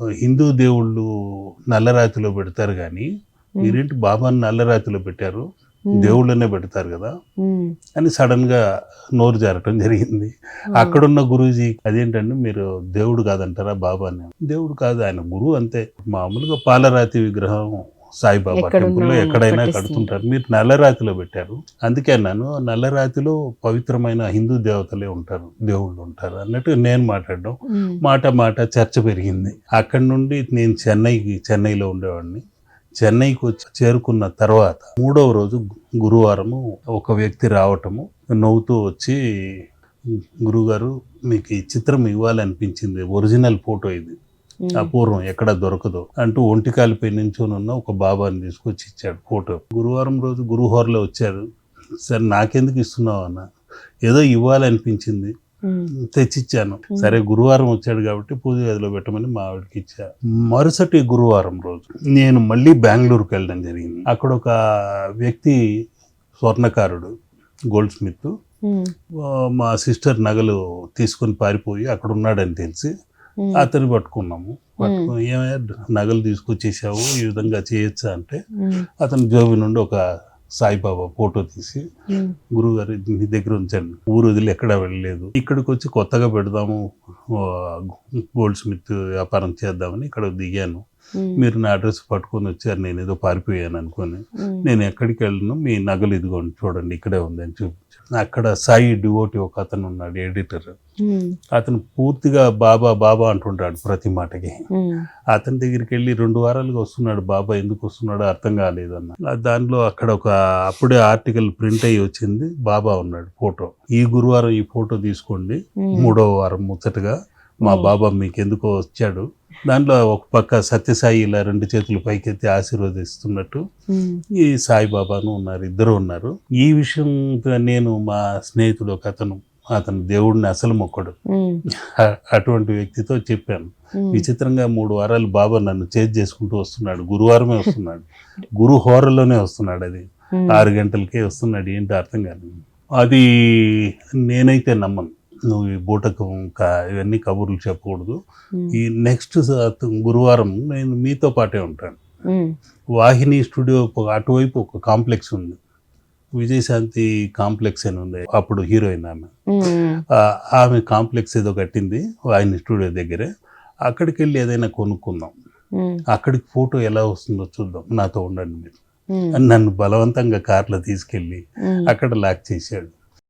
హిందూ దేవుళ్ళు నల్లరాతిలో పెడతారు కానీ మీరేంటి బాబాని నల్లరాతిలో పెట్టారు? దేవుళ్ళనే పెడతారు కదా? అని సడన్గా నోరు జారటం జరిగింది. అక్కడున్న గురూజీ అదేంటండి మీరు దేవుడు కాదంటారా బాబా అని దేవుడు కాదు ఆయన గురువు అంతే. మామూలుగా పాలరాతి విగ్రహం సాయిబాబా టెంపుల్లో ఎక్కడైనా. కడుతుంటారు. మీరు నల్లరాతిలో పెట్టారు. అందుకే అన్నాను నల్లరాతిలో పవిత్రమైన హిందూ దేవతలే ఉంటారు దేవుళ్ళు ఉంటారు అన్నట్టు నేను మాట్లాడడం. మాట మాట చర్చ పెరిగింది. అక్కడి నుండి నేను చెన్నైకి చెన్నైలో ఉండేవాడిని. చెన్నైకి వచ్చి చేరుకున్న తర్వాత మూడవ రోజు గురువారము ఒక వ్యక్తి రావటము నవ్వుతూ వచ్చి గురుగారు మీకు ఈ చిత్రం ఇవ్వాలనిపించింది ఒరిజినల్ ఫోటో ఇది. అపూర్వం ఎక్కడ దొరకదు అంటూ ఒంటికాలిపై నించొని ఉన్న ఒక బాబాని తీసుకొచ్చి ఇచ్చాడు ఫోటో. గురువారం రోజు గురుహోర్లో వచ్చారు. సరే నాకెందుకు ఇస్తున్నావు అన్న? ఏదో ఇవ్వాలనిపించింది. తెచ్చిచ్చాను. సరే గురువారం వచ్చాడు కాబట్టి పూజ గదిలో పెట్టమని మా ఆవిడకి ఇచ్చా మరుసటి గురువారం రోజు నేను మళ్ళీ బెంగళూరుకి వెళ్ళడం జరిగింది. అక్కడ ఒక వ్యక్తి స్వర్ణకారుడు గోల్డ్ స్మిత్ మా సిస్టర్ నగలు తీసుకొని పారిపోయి అక్కడ ఉన్నాడని తెలిసి ఉమ్, అతన్ని పట్టుకున్నాము. పట్టుకుని ఏమయ్యా నగలు తీసుకొచ్చేసావు ఈ విధంగా చేయొచ్చా అంటే అతని జోబి నుండి ఒక సాయిబాబా ఫోటో తీసి గురువుగారు మీ దగ్గర ఉంచండి. ఊరు వదిలి ఎక్కడ వెళ్ళలేదు. ఇక్కడికి వచ్చి కొత్తగా పెడదాము గోల్డ్ స్మిత్ వ్యాపారం చేద్దామని ఇక్కడ దిగాను. మీరు నా అడ్రస్ పట్టుకొని వచ్చారు నేను ఏదో పారిపోయాను అనుకొని. ఉమ్, నేను ఎక్కడికి వెళ్ళను మీ నగలు ఇదిగోండి చూడండి ఇక్కడే ఉందని చూపించాను అక్కడ సాయి డివోటి ఒక అతను ఉన్నాడు ఎడిటర్. ఉమ్, అతను పూర్తిగా బాబా బాబా అంటుంటాడు ప్రతి మాటకి. అతని దగ్గరికి వెళ్ళి రెండు వారాలుగా వస్తున్నాడు బాబా ఎందుకు వస్తున్నాడో అర్థం కాలేదన్న దానిలో అక్కడ ఒక అప్పుడే ఆర్టికల్ ప్రింట్ అయ్యి వచ్చింది బాబా ఉన్నాడు ఫోటో. ఈ గురువారం ఈ ఫోటో తీసుకోండి మూడవ వారం ముచ్చటగా. మా బాబా మీకు ఎందుకో వచ్చాడు. దాంట్లో ఒక పక్క సత్యసాయి ఇలా రెండు చేతులు పైకెత్తి ఆశీర్వదిస్తున్నట్టు ఈ సాయిబాబాను ఉన్నారు ఇద్దరు ఉన్నారు. ఈ విషయం నేను మా స్నేహితుడు ఒక అతను అతను దేవుడిని అసలు మొక్కడు. అటువంటి వ్యక్తితో చెప్పాను. విచిత్రంగా మూడు వారాలు బాబా నన్ను చేజ్ చేసుకుంటూ వస్తున్నాడు. గురువారమే వస్తున్నాడు. గురు హోరలోనే వస్తున్నాడు అది. ఆరు గంటలకే వస్తున్నాడు. ఏంటో అర్థం కాదు. అది నేనైతే నమ్మను. నువ్వు ఈ బూటకం కా- ఇవన్నీ కబుర్లు చెప్పకూడదు. ఈ నెక్స్ట్ గురువారం నేను మీతో పాటే ఉంటాను. వాహిని స్టూడియో అటువైపు ఒక కాంప్లెక్స్ ఉంది. విజయశాంతి కాంప్లెక్స్ అని ఉంది. అప్పుడు హీరోయిన్ ఆమె. ఆమె కాంప్లెక్స్ ఏదో కట్టింది వాహిని స్టూడియో దగ్గరే. అక్కడికి వెళ్ళి ఏదైనా కొనుక్కుందాం. అక్కడికి ఫోటో ఎలా వస్తుందో చూద్దాం. నాతో ఉండండి మీరు. నన్ను బలవంతంగా కార్లో తీసుకెళ్ళి అక్కడ లాక్ చేశాడు.